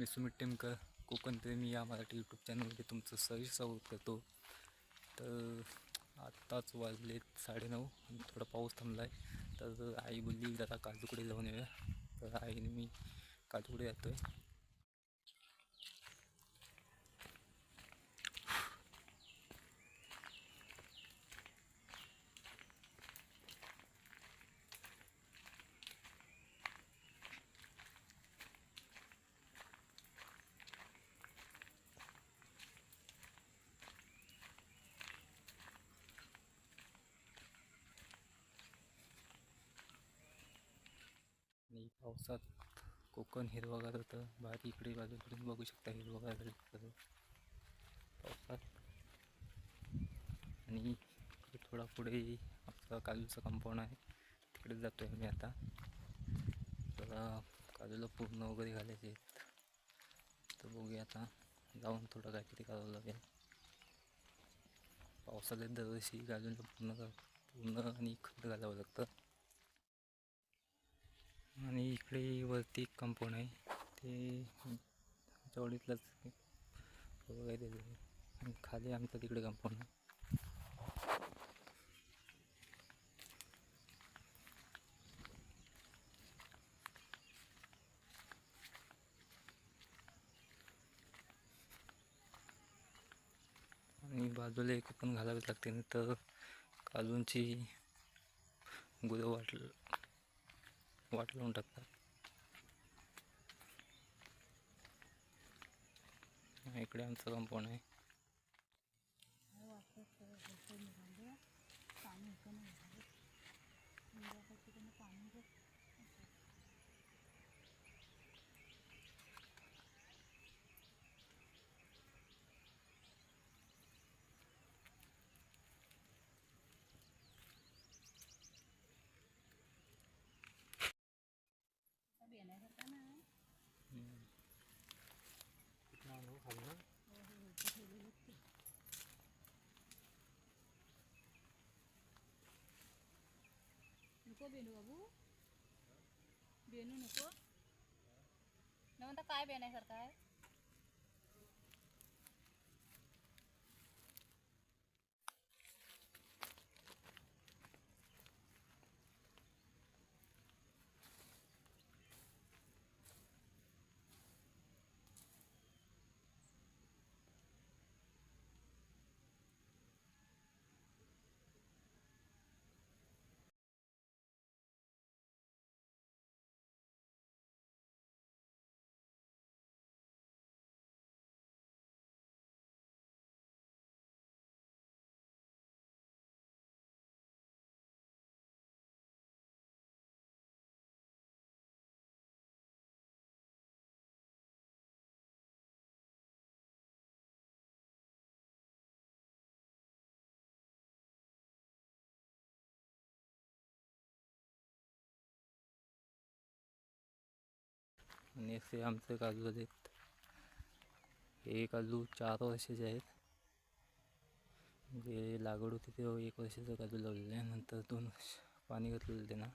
मी सुमित टेमकर कोकण प्रेमी या मराठी यूट्यूब चॅनलमध्ये तुमचं सहज स्वागत करतो. तर आत्ताच वाजलेत साडेनऊ आणि थोडा पाऊस थांबला आहे तर आई बोलली जरा काजूकडे जाऊन येऊया. तर आईने मी काजूकडे जातो आहे पावसात कोकण हिरवगार होतं. बाहेर इकडे बाजूकडून बघू शकता हिरवगार पावसात. आणि इकडे थोडा पुढे आपलं काजूचं कंपाऊंड आहे. तिकडे जातो आहे मी आता थोडा काजूला पूर्ण वगैरे घालायचे आहेत. तर बघूया आता. जाऊन थोडं काहीतरी करावं लागेल. पावसाळ्यात दरवर्षी काजूला पूर्ण पूर्ण आणि खत घालावं लागतं. आणि इकडे वरती एक कंपाऊंड आहे. ते आमच्या वडीतलंच वगैरे आणि खाली आमचं तिकडे कंपाऊंड आहे. आणि बाजूला एक पण घालावीच लागते नाही तर काजूंची गुरं वाटलं वाट लावून टाकतात. इकडे आमचं कंपाऊंड आहे. नको बेनू बाबू. बेनू नको. न म्हणता काय बेनायसारखं आहे? आणि असे आमचे काजू आहेत हे काजू चार वर्षाचे आहेत. म्हणजे लागवड होती तेव्हा एक वर्षाचं काजू लावलेलं आहे. नंतर दोन वर्ष पाणी घातलेलं त्यांना.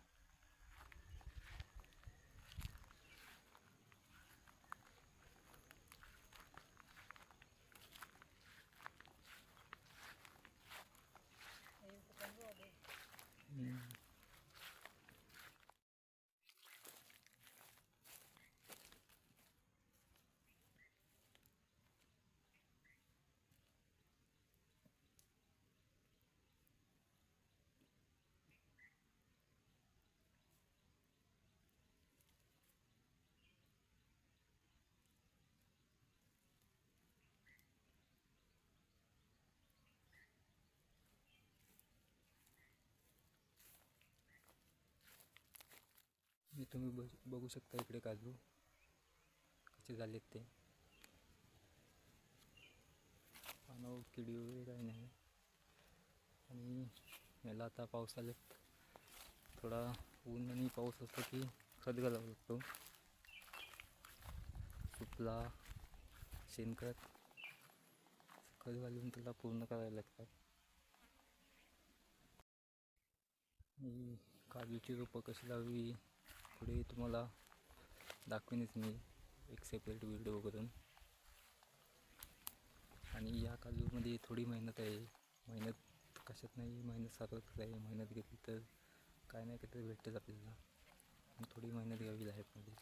तुम्ही बघ बघू शकता इकडे काजू कसे झालेत ते. पानावर किडी वगैरे काही नाही. आणि याला आता पाऊस आलेत. थोडा ऊन आणि पाऊस असला की खत घालावं लागतो. सुपला शेणखत खत घालून त्याला पूर्ण करायला लागतात. काजूची रोपं कशी लावावी? पुढे तुम्हाला दाखवेनच मी एक सेपरेट व्हिडिओ करून आणि या काजूमध्ये थोडी मेहनत आहे. मेहनत कशात नाही मेहनत सातत्यात आहे. मेहनत घेतली तर काय नाही काहीतरी भेटतेच आपल्याला. थोडी मेहनत घ्यावी लाईफमध्ये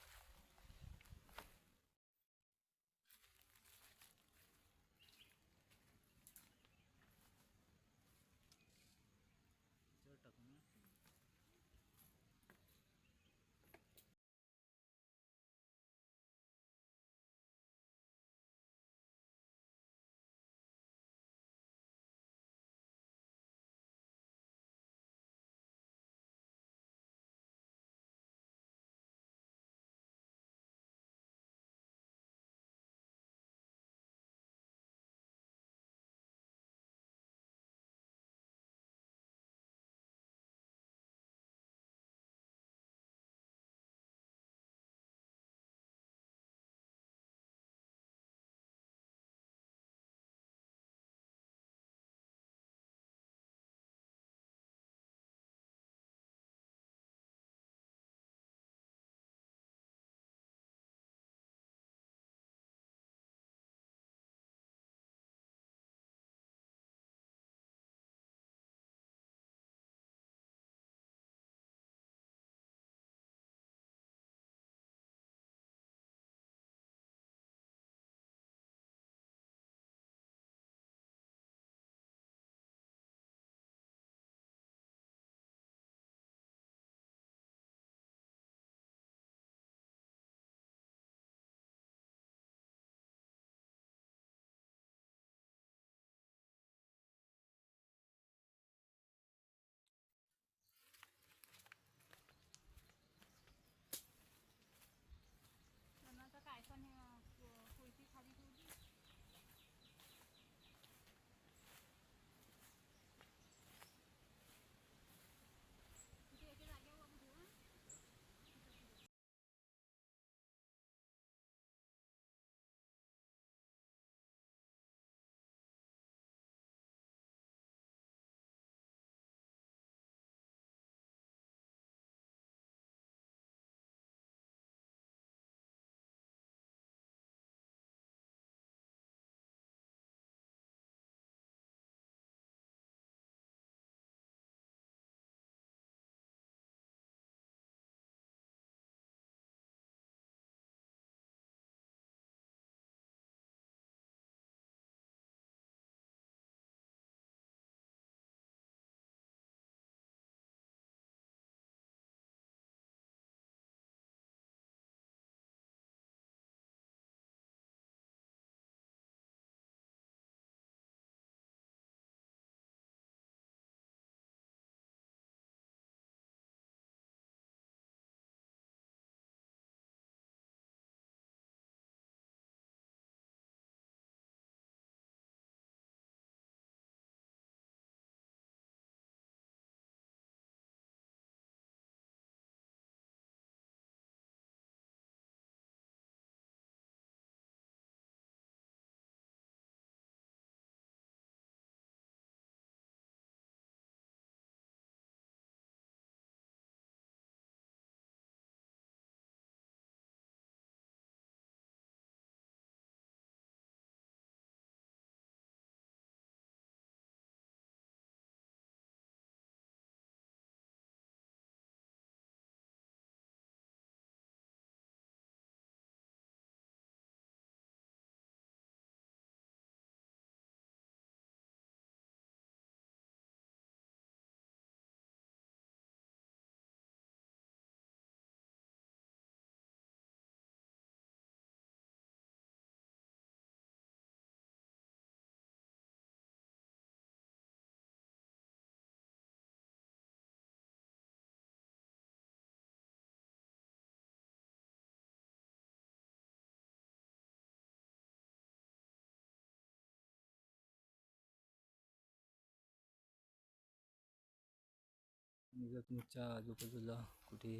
आणि जर तुमच्या आजूबाजूला कुठे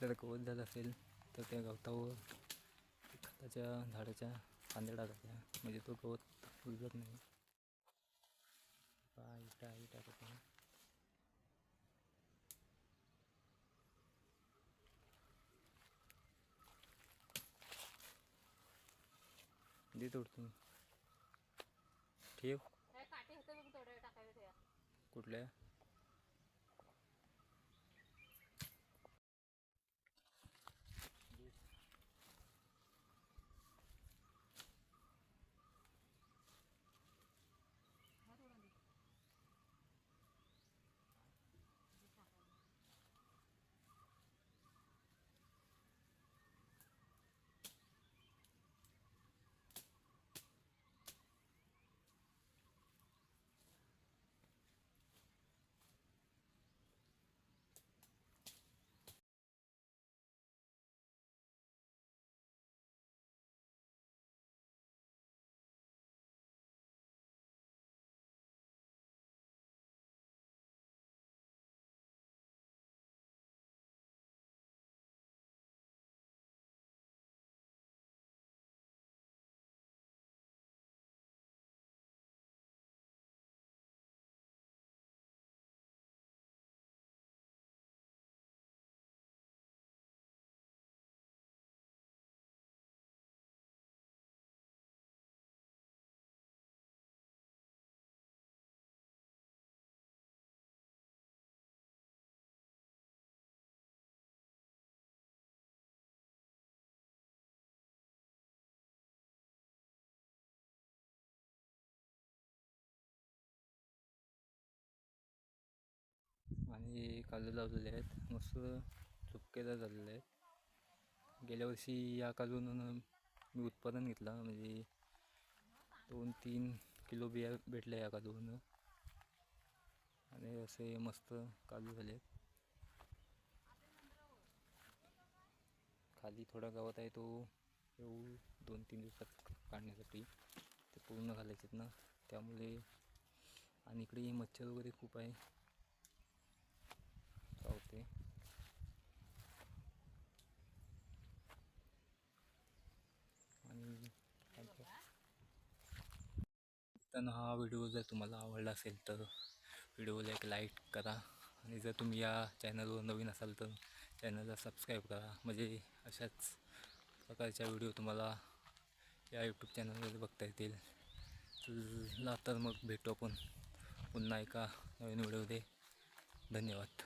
जर गवत झालं असेल तर त्या गवतावर खताच्या झाडाच्या फांद्या टाकायच्या. म्हणजे तो गवत उजत नाही. पहा इटा इटा टाकत दे तोडतो ठेव. कुठल्या? आणि काजू लावलेले आहेत. मस्त चुपकेदार झालेले आहेत. गेल्या वर्षी या काजून मी उत्पादन घेतलं. म्हणजे दोन तीन किलो बिया भेटल्या या काजून आणि असे मस्त काजू झाले आहेत. खाली थोडा गावात आहे तो येऊ दोन तीन दिवसात काढण्यासाठी. ते पूर्ण घालायचे ना. त्यामुळे आणि इकडे मच्छर वगैरे खूप आहे. चावते आणि हा व्हिडिओ जर तुम्हाला आवडला असेल तर व्हिडिओला एक लाईक करा. आणि जर तुम्ही या चॅनलवर नवीन असाल तर चॅनलला सबस्क्राईब करा. म्हणजे अशाच प्रकारच्या व्हिडिओ तुम्हाला या यूट्यूब चॅनलवर बघता येतील. चला तर मग भेटू आपण पुन्हा एका नवीन व्हिडिओमध्ये. धन्यवाद.